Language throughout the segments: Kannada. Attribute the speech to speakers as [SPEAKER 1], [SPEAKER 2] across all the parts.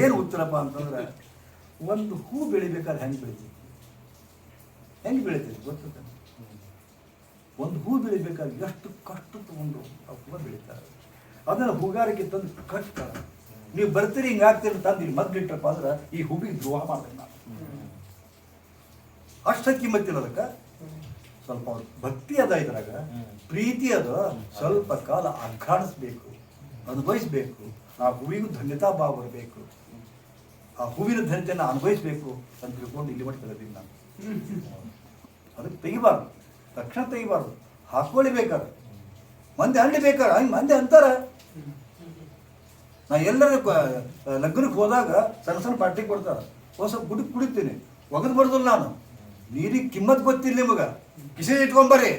[SPEAKER 1] ಏನು ಉತ್ತರಪ್ಪ ಅಂತಂದ್ರೆ, ಒಂದು ಹೂ ಬೆಳಿಬೇಕಾದ್ರೆ ಹೆಂಗೆ ಬೆಳಿತೀವಿ ಹೆಂಗೆ ಬೆಳಿತೀವಿ ಗೊತ್ತ ಒಂದು ಹೂ ಬೆಳಿಬೇಕಾದ್ರೆ ಎಷ್ಟು ಕಷ್ಟ ತಗೊಂಡು ಆ ಹೂವು ಬೆಳಿತಾರೆ. ಅದನ್ನು ಹೂಗಾರಿಕೆ ತಂದು ಕಟ್ತಾರೆ ನೀವು ಬರ್ತೀರಿ, ಹಿಂಗೆ ಆಗ್ತೀರಿ ತಂದು ಇಲ್ಲಿ ಮದ್ದಿಟ್ರಪ್ಪ ಅಂದ್ರೆ ಈ ಹೂವಿಗೆ ದ್ರೋಹ ಮಾಡ್ಬೇಕು ನಾನು ಅಷ್ಟ ಕಿಮ್ಮತ್ತಿಲ್ಲ ಅದಕ್ಕೆ. ಸ್ವಲ್ಪ ಭಕ್ತಿ ಅದ ಇದ್ರಾಗ, ಪ್ರೀತಿ ಅದ, ಸ್ವಲ್ಪ ಕಾಲ ಅಘಾಡಿಸ್ಬೇಕು ಅನುಭವಿಸ್ಬೇಕು. ಆ ಹೂವಿಗೂ ಧನ್ಯತಾ ಭಾವ ಬರಬೇಕು. ಆ ಹೂವಿನ ಧನ್ಯತೆಯನ್ನು ಅನುಭವಿಸಬೇಕು ಅಂತ ತಿಳ್ಕೊಂಡು ಇಲ್ಲಿ ಮಟ್ಟ ತಗೋತೀನಿ ನಾನು. ಅದಕ್ಕೆ ತೆಗಿಬಾರ್ದು. ತಕ್ಷಣ ತೆಗಿಬಾರ್ದು. ಹಾಕೊಳ್ಳಿ ಬೇಕಾದ್ರೆ. ಮಂದಿ ಹಳ್ಳಿ ಬೇಕಾದ ಹಂಗೆ ಮಂದಿ ಅಂತಾರ. ನಾ ಎಲ್ಲರ ಲಗ್ನಕ್ಕೆ ಹೋದಾಗ ಸಣ್ಣ ಸಣ್ಣ ಪಾರ್ಟಿ ಕೊಡ್ತಾರೆ. ಹೊಸ ಸ್ವಲ್ಪ ಕುಡಿತೀನಿ. ಒಗದು ಬರೋದಿಲ್ಲ ನಾನು. ನೀರಿಗೆ ಕಿಮ್ಮತ್ ಗೊತ್ತಿಲ್ಲ ನಿಮಗೆ. ಕಿಸೆ ಇಟ್ಕೊಂಬರ್ರಿ.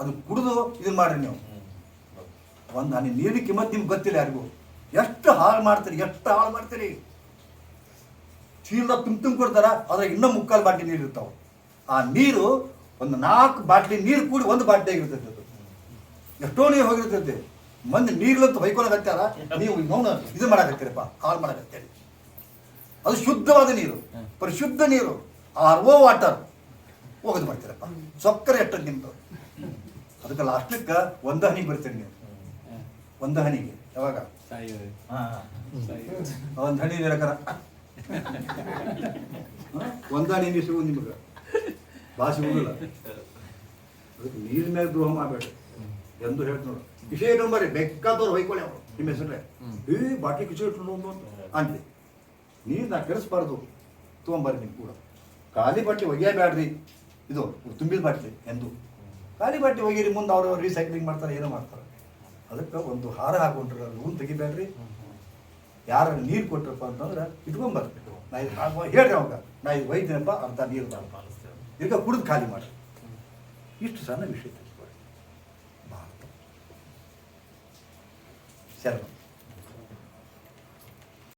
[SPEAKER 1] ಅದು ಕುಡಿದು ಇದನ್ನ ಮಾಡ್ರಿ ನೀವು. ಒಂದು, ನಾನು ನೀರಿಗೆ ಕಿಮ್ಮತ್ ನಿಮ್ಗೆ ಗೊತ್ತಿಲ್ಲ ಯಾರಿಗೂ. ಎಷ್ಟು ಹಾಳು ಮಾಡ್ತೀರಿ, ಎಷ್ಟು ಹಾಳು ಮಾಡ್ತೀರಿ? ಚೀಲ ತುಂಬ ತುಂಬ ಕೊಡ್ತಾರ, ಅದ್ರಾಗ ಇನ್ನೂ ಮುಕ್ಕಾಲು ಬಾಟ್ಲಿ ನೀರು ಇರ್ತಾವೆ. ಆ ನೀರು ಒಂದು ನಾಲ್ಕು ಬಾಟ್ಲಿ ನೀರು ಕೂಡಿ ಒಂದು ಬಾಟ್ಲಿ ಆಗಿರ್ತೈತೆ ಅದು. ಎಷ್ಟೋ ನೀರು ಹೋಗಿರ್ತೈತೆ. ಮಂದಿ ನೀರ್ಲಂತ ಹೊಯ್ಕೊಳಕತ್ತಾರ ನೀವು ಮೌನ ಇದು ಮಾಡಕತ್ತೀರಪ್ಪ, ಹಾಳು ಮಾಡಕತ್ತೀರಿ. ಅದು ಶುದ್ಧವಾದ ನೀರು, ಪರಿಶುದ್ಧ ನೀರು ಆರ್ ಓ ವಾಟರ್. ಹೋಗೋದು ಮಾಡ್ತೀರಪ್ಪ, ಸೊಕ್ಕರೆ ಎಷ್ಟು ನಿಮ್ದು. ಅದಕ್ಕೆ ಲಾಸ್ಟಕ್ಕೆ ಒಂದು ಹನಿಗೆ ಬರ್ತೀರಿ ನೀವು ಒಂದು ಹನಿಗೆ, ಯಾವಾಗ? ಒಂದು ಹನಿ ನಿರಕರ ಒಂದಾಣಿ ನೀರು ಸಿಗೋದು ನಿಮಗೆ. ಭಾಳ ಸಿಗೋದಿಲ್ಲ ಅದಕ್ಕೆ ನೀರಿನ ಮೇಲೆ ದ್ರೋಹ ಮಾಡಬೇಡ ಎಂದು ಹೇಳ್ತು ನೋಡು. ವಿಷಯ ನಂಬರಿ ಬೇಕಾದವ್ರು ಹೊಯ್ಕೊಳ್ಳಿ ಅವರು ನಿಮ್ಮ ಹೆಸರೇ ಏ ಬಾಟ್ಲಿ ಕಿಚೆ ಇಟ್ಟು ಒಂದು ಅಂತೆ ನೀರನ್ನ ನಾ ಕೆಡಿಸ್ಬಾರ್ದು ತೊಗೊಂಬರ್ರಿ ನೀವು ಕೂಡ. ಖಾಲಿ ಬಟ್ಟೆ ಒಗೆಯಬೇಡ್ರಿ. ಇದು ತುಂಬಿದ ಬಟ್ಟೆ ಎಂದು. ಖಾಲಿ ಬಟ್ಟೆ ಒಗೆಯಿರಿ ಮುಂದೆ ಅವರು ರೀಸೈಕ್ಲಿಂಗ್ ಮಾಡ್ತಾರೆ ಏನೋ ಮಾಡ್ತಾರೆ. ಅದಕ್ಕೆ ಒಂದು ಹಾರ ಹಾಕೊಂಡ್ರ ಲೂನ್ ತೆಗಿಬೇಡ್ರಿ. ಯಾರ ನೀರು ಕೊಟ್ರಪ್ಪ ಅಂತಂದ್ರೆ ಇಟ್ಕೊಂಬರ್ರಿ ನಾ ಇದು ಹೇಳ್ರಿ ಅವಾಗ, ನಾ ಇದು ಒಯ್ತೀನಪ್ಪ ಅರ್ಧ ನೀರು ತಾಳಪ್ಪ ಈಗ ಕುಡಿದು ಖಾಲಿ ಮಾಡಿ ಇಷ್ಟು ಸಣ್ಣ ವಿಷಯ ತಿಳ್ಕೊಳ್ಳಿ ಭಾರತ. ಶರಣ.